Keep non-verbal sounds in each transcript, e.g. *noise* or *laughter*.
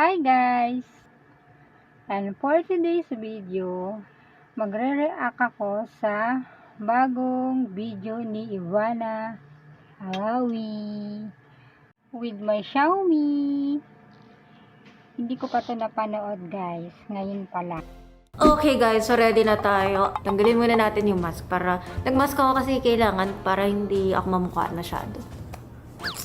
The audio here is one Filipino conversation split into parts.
Hi guys! And for today's video, magre-react ako sa bagong video ni Ivana Alawi with my Xiaomi. Hindi ko pa to napanood guys, ngayon pa lang. Okay guys, so ready na tayo. Tanggalin muna natin yung mask para... Nagmask ako kasi kailangan para hindi ako mamukha masyado.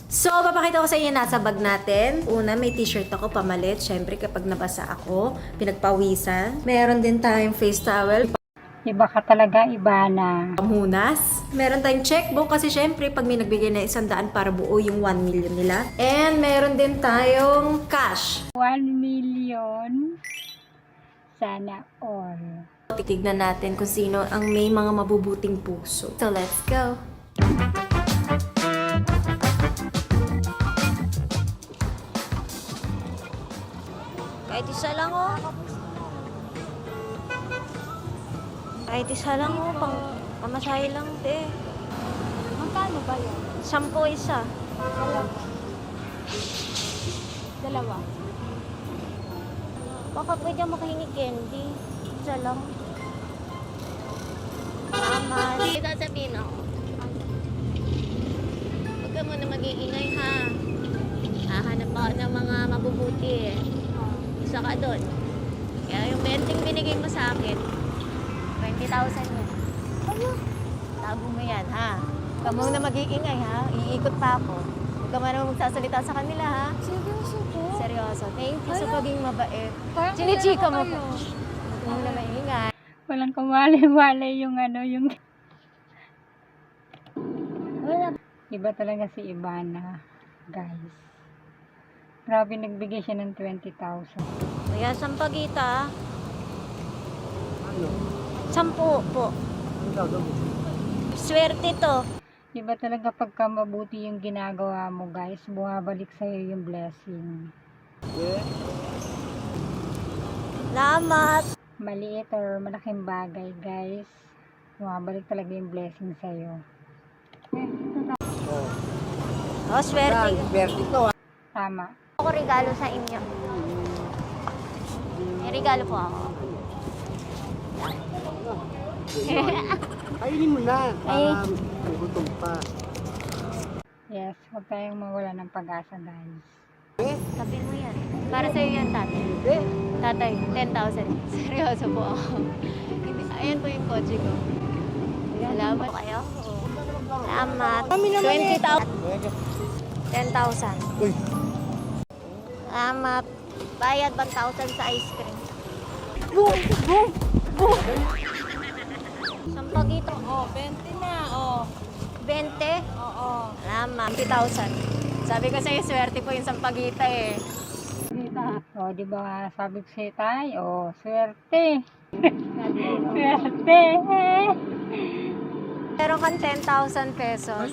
So, papakita ko sa inyo nasa bag natin. Una, may t-shirt ako pamalit. Siyempre, kapag nabasa ako, pinagpawisan. Meron din tayong face towel, Iba ka talaga, Ivana. pamunas. Meron tayong checkbook kasi syempre, pag may nagbigay na isang daan para buo yung 1 million nila. And meron din tayong cash. 1 million. Sana all. Titignan natin kung sino ang may mga mabubuting puso. So, let's go! Kahit isa lang oh. Kahit isa lang oh, pang pamasahe lang te. Magkano ba yan? Sampo isa. Dalawa. Baka pwede makahingi candy. Isa lang. Tama. Hindi sasabihin ako. Huwag ka muna mag-iingay ha. Hahanap ako ng mga mabubuti eh. Isa ka doon. Kaya yung benting binigay mo sa akin, 20,000 yun. Ano? Tago mo yan ha. Huwag muna mag-iingay ha. Iikot pa ako. Huwag ka muna magsasalita sa kanila ha. Seryoso po? Seryoso. Thank you sa Hala. pagiging mabait. Parang Chinichika mo po. Huwag ka muna maingay. Walang kamali-wali yung ano, yung... Iba talaga si Ivana, guys. Grabe, nagbigay siya ng 20,000. Kaya sampagita. Sampu po. Swerte to. Iba talaga pagka mabuti yung ginagawa mo, guys. Bumabalik sa'yo yung blessing. Salamat. Maliit or malaking bagay, guys. Bumabalik talaga yung blessing sa'yo. Oh, swerte. Tama. Ako regalo sa inyo. May regalo po ako. Kainin mo na. Um, gutom pa. Yes, huwag tayong mawala ng pag-asa, guys. Sabi mo yan. Para sa'yo yan, tatay. Tatay, 10,000. *laughs* Seryoso po ako. Ayan po yung kotse ko. Salamat po kayo. Salamat. 20,000. 10,000. Salamat. Bayad 1,000 sa ice cream. Boom! Boom! Boom! Sampagito. Oh, 20 na, oh. 20. Oo. Salamat. 20,000. Sabi ko sa'yo, swerte po yung sampagita eh. O, di ba, sabi ko sa'yo tayo, o, swerte. *laughs* swerte. Meron kang 10,000 pesos.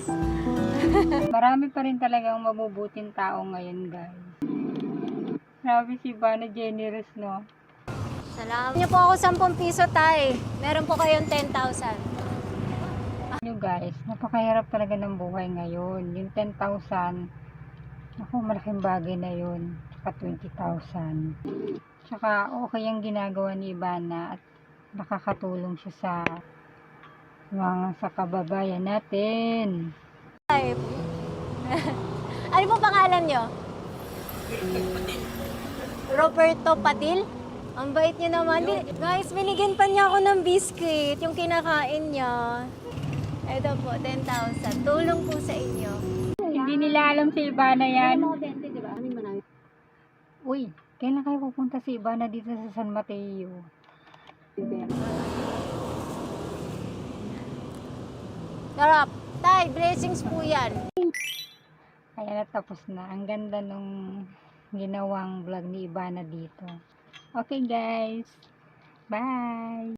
Marami pa rin talagang mabubuting tao ngayon, guys. Grabe si Ivana generous, no? Salamat. Niyo po ako 10 piso, tay. Meron po kayong 10,000. Nyo guys, napakahirap talaga ng buhay ngayon. Yung 10,000, ako malaking bagay na yun. Tsaka 20,000. Tsaka okay yung ginagawa ni Ivana at nakakatulong siya sa mga sa kababayan natin. Ay. *laughs* ano po pangalan nyo? Roberto Padil? Ang bait niyo naman. Guys, binigyan pa niya ako ng biscuit, yung kinakain niya. Ito po, 10,000. Tulong po sa inyo. Hindi nila alam si Ivana yan. Uy, kailan kayo pupunta si Ivana dito sa San Mateo? Sarap. Tay, blessings po yan. Kaya natapos na. Ang ganda nung ginawang vlog ni Ivana dito. Okay guys. Bye!